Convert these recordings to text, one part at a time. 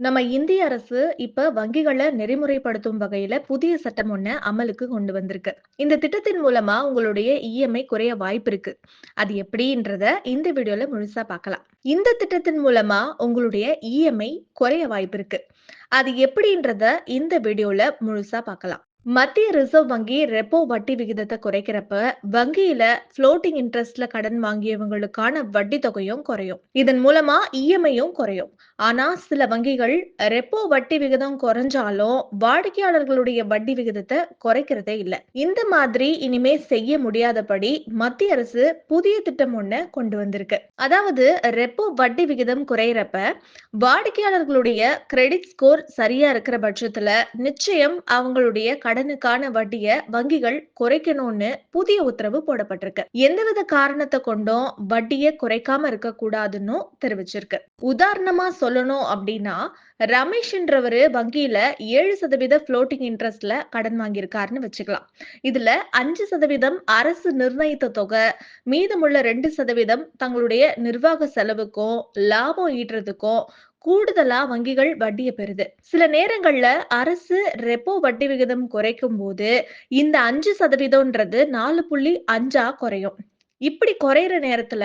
நம்ம இந்திய அரசு இப்ப வங்கிகளை நெறிமுறைப்படுத்தும் வகையில புதிய சட்டம் ஒண்ண அமலுக்கு கொண்டு வந்திருக்கு. இந்த திட்டத்தின் மூலமா உங்களுடைய இஎம்ஐ குறைய வாய்ப்பு இருக்கு. அது எப்படின்றத இந்த வீடியோல முழுசா பார்க்கலாம். இந்த திட்டத்தின் மூலமா உங்களுடைய இஎம்ஐ குறைய வாய்ப்பு இருக்கு. அது எப்படின்றத இந்த வீடியோல முழுசா பார்க்கலாம். மத்திய ரிசர்வ் வங்கி ரெப்போ வட்டி விகிதத்தை குறைக்கிறப்ப, வங்கியில ஃப்ளோட்டிங் இன்ட்ரெஸ்ட்ல கடன் வாங்கியவங்களுக்கான வட்டி தொகையும் குறையும். இதன் மூலமா இஎம்ஐயும் குறையும். ஆனா சில வங்கிகள் ரெப்போ வட்டி விகிதம் குறைஞ்சாலும், வாடிக்கையாளர்களுடைய வட்டி விகிதத்தை குறைக்கிறதே இல்லை இந்த மாதிரி இனிமே செய்ய முடியாதபடி மத்திய அரசு புதிய திட்டம் ஒண்ண கொண்டு வந்திருக்கு. அதாவது ரெப்போ வட்டி விகிதம் குறையிறப்ப வாடிக்கையாளர்களுடைய கிரெடிட் ஸ்கோர் சரியா இருக்கிற பட்சத்துல, நிச்சயம் அவங்களுடைய கடனுக்கான வட்டிய வங்கிகள் குறைக்கணும்னு புதிய உத்தரவு போடப்பட்டிருக்கு. எந்தவித காரணத்தை கொண்டும் வட்டிய குறைக்காம இருக்கக்கூடாதுன்னும் தெரிவிச்சிருக்கு. உதாரணமா சொல்லணும் அப்படின்னா, ரமேஷ்ன்றவரு வங்கியில ஏழு சதவீத ஃப்ளோட்டிங் இன்ட்ரெஸ்ட்ல கடன் வாங்கியிருக்காருன்னு வச்சுக்கலாம். இதுல அஞ்சு சதவீதம் அரசு நிர்ணயித்த தொகை, மீதமுள்ள ரெண்டு சதவீதம் தங்களுடைய நிர்வாக செலவுக்கும், லாபம் ஈட்டுறதுக்கும் கூடுதலா வங்கிகள் வட்டியை பெறுது. சில நேரங்கள்ல அரசு ரெப்போ வட்டி விகிதம் குறைக்கும் போது இந்த அஞ்சு சதவீதம்ன்றது நாலு புள்ளி அஞ்சா குறையும். இப்படி குறையிற நேரத்துல,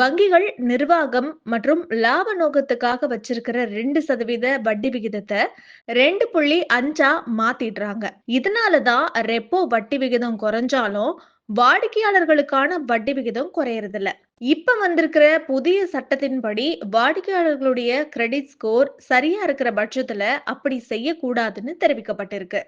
வங்கிகள் நிர்வாகம் மற்றும் லாப நோக்கத்துக்காக வச்சிருக்கிற ரெண்டு சதவீத வட்டி விகிதத்தை ரெண்டு புள்ளி அஞ்சா மாத்திடுறாங்க. இதனால தான் ரெப்போ வட்டி விகிதம் குறைஞ்சாலும், வாடிக்கையாளர்களுக்கான வட்டி விகிதம் குறையறதில்லை இப்ப வந்திருக்கிற புதிய சட்டத்தின்படி, வாடிக்கையாளர்களுடைய கிரெடிட் ஸ்கோர் சரியா இருக்கிற பட்சத்துல அப்படி செய்யக்கூடாதுன்னு தெரிவிக்கப்பட்டிருக்கு.